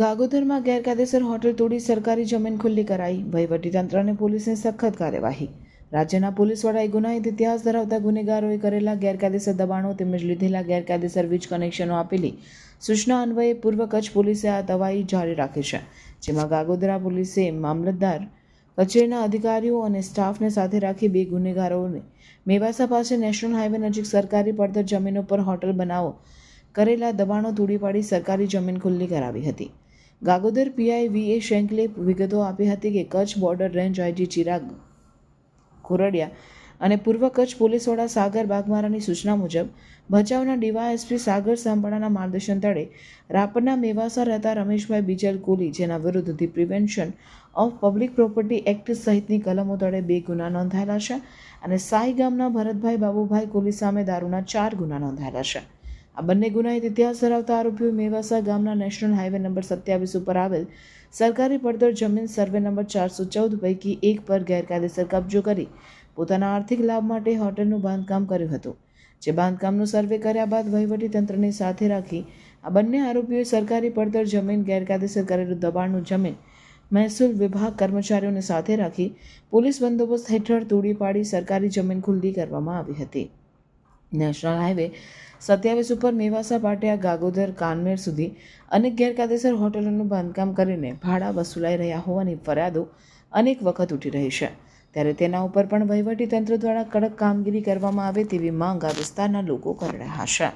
ગાગોદરમાં ગેરકાયદેસર હોટેલ તોડી સરકારી જમીન ખુલ્લી કરાઈ. વહીવટીતંત્ર અને પોલીસની સખત કાર્યવાહી. રાજ્યના પોલીસ વડાએ ગુનાહિત ઇતિહાસ ધરાવતા ગુનેગારોએ કરેલા ગેરકાયદેસર દબાણો તેમજ લીધેલા ગેરકાયદેસર વીજ કનેક્શનો આપેલી સૂચના અન્વયે પૂર્વ કચ્છ પોલીસે આ દવાઈ જારી રાખી છે, જેમાં ગાગોદરા પોલીસે મામલતદાર કચેરીના અધિકારીઓ અને સ્ટાફને સાથે રાખી બે ગુનેગારોને. મેવાસા પાસે નેશનલ હાઈવે નજીક સરકારી પડતર જમીનો પર હોટલ બનાવો કરેલા દબાણો તોડી પાડી સરકારી જમીન ખુલ્લી કરાવી હતી. ગાગોદર પીઆઈ વી એ શેંકલે વિગતો આપી હતી કે Kutch border range IG Chirag Koradiya અને પૂર્વ કચ્છ પોલીસ વડા સાગર બાગમારાની સૂચના મુજબ, ભચાઉના ડીવાયએસપી સાગર સાંભળાના માર્ગદર્શન તળે રાપરના મેવાસા રહેતા રમેશભાઈ બીજલ કોલી જેના વિરુદ્ધ the prevention of public property act સહિતની કલમો તળે બે ગુના નોંધાયેલા છે અને સાઈ ગામના ભરતભાઈ બાબુભાઈ કોલી સામે દારૂના ચાર ગુના નોંધાયેલા છે. આ બંને ગુનાહિત ઇતિહાસ ધરાવતા આરોપીઓ મેવાસા ગામના નેશનલ હાઈવે નંબર સત્યાવીસ ઉપર આવેલ સરકારી પડતર જમીન સર્વે નંબર ચારસો ચૌદ પૈકી એક પર ગેરકાયદેસર કબજો કરી પોતાના આર્થિક લાભ માટે હોટલનું બાંધકામ કર્યું હતું. જે બાંધકામનું સર્વે કર્યા બાદ વહીવટી તંત્રની સાથે રાખી આ બંને આરોપીઓએ સરકારી પડતર જમીન, ગેરકાયદેસર કરેલું દબાણનું જમીન, મહેસૂલ વિભાગ કર્મચારીઓને સાથે રાખી પોલીસ બંદોબસ્ત હેઠળ તોડી પાડી સરકારી જમીન ખુલ્લી કરવામાં આવી હતી. નેશનલ હાઈવે, સત્યાવીસ ઉપર મેવાસા પાટિયા, ગાગોદર, કાનમેર સુધી અનેક ગેરકાયદેસર હોટલોનું બાંધકામ કરીને ભાડા વસૂલાઈ રહ્યા હોવાની ફરિયાદો અનેક વખત ઉઠી રહી છે. ત્યારે તેના ઉપર પણ વહીવટી તંત્ર દ્વારા કડક કામગીરી કરવામાં આવે તેવી માંગ આ વિસ્તારના લોકો કરી રહ્યા છે.